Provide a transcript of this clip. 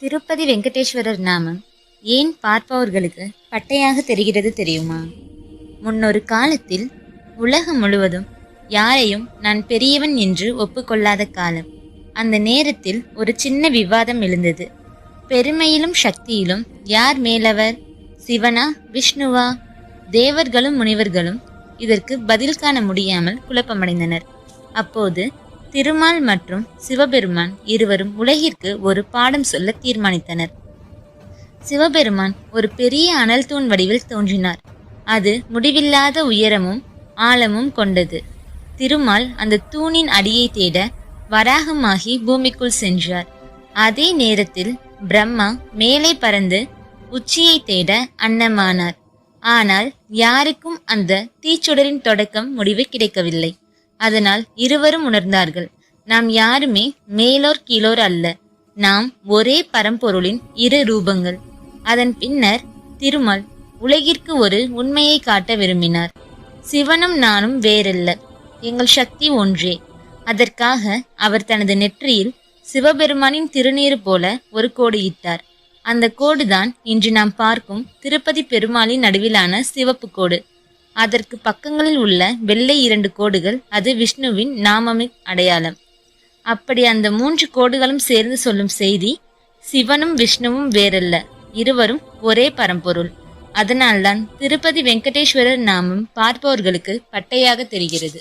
திருப்பதி வெங்கடேஸ்வரர் நாமம் ஏன் பார்ப்பவர்களுக்கு பட்டையாக தெரிகிறது தெரியுமா? முன்னொரு காலத்தில் உலகம் முழுவதும் யாரையும் நான் பெரியவன் என்று ஒப்புக்கொள்ளாத காலம். அந்த நேரத்தில் ஒரு சின்ன விவாதம் எழுந்தது. பெருமையிலும் சக்தியிலும் யார் மேலவர்? சிவனா விஷ்ணுவா? தேவர்களும் முனிவர்களும் இதற்கு பதில் காண முடியாமல் குழப்பமடைந்தனர். அப்போது திருமால் மற்றும் சிவபெருமான் இருவரும் உலகிற்கு ஒரு பாடம் சொல்ல தீர்மானித்தனர். சிவபெருமான் ஒரு பெரிய அனல் தூண் வடிவில் தோன்றினார். அது முடிவில்லாத உயரமும் ஆழமும் கொண்டது. திருமால் அந்த தூணின் அடியை தேட வராகமாகி பூமிக்குள் சென்றார். அதே நேரத்தில் பிரம்மா மேலே பறந்து உச்சியை தேட அன்னமானார். ஆனால் யாருக்கும் அந்த தீச்சுடரின் தொடக்கம் முடிவு கிடைக்கவில்லை. அதனால் இருவரும் உணர்ந்தார்கள். நாம் யாருமே மேலோர் கீழோர் அல்ல. நாம் ஒரே பரம்பொருளின் இரு ரூபங்கள். அதன் பின்னர் திருமால் உலகிற்கு ஒரு உண்மையை காட்ட விரும்பினார். சிவனும் நானும் வேறல்ல. எங்கள் சக்தி ஒன்றே. அதற்காக அவர் தனது நெற்றியில் சிவபெருமானின் திருநீர் போல ஒரு கோடு இட்டார். அந்த கோடுதான் இன்று நாம் பார்க்கும் திருப்பதி பெருமாளின் நடுவிலான சிவப்பு கோடு. அதற்கு பக்கங்களில் உள்ள வெள்ளை இரண்டு கோடுகள் அது விஷ்ணுவின் நாமமி அடையாளம். அப்படி அந்த மூன்று கோடுகளும் சேர்ந்து சொல்லும் செய்தி சிவனும் விஷ்ணுவும் வேறல்ல இருவரும் ஒரே பரம்பொருள். அதனால்தான் திருப்பதி வெங்கடேஸ்வரர் நாமம் பார்ப்பவர்களுக்கு பட்டையாக தெரிகிறது.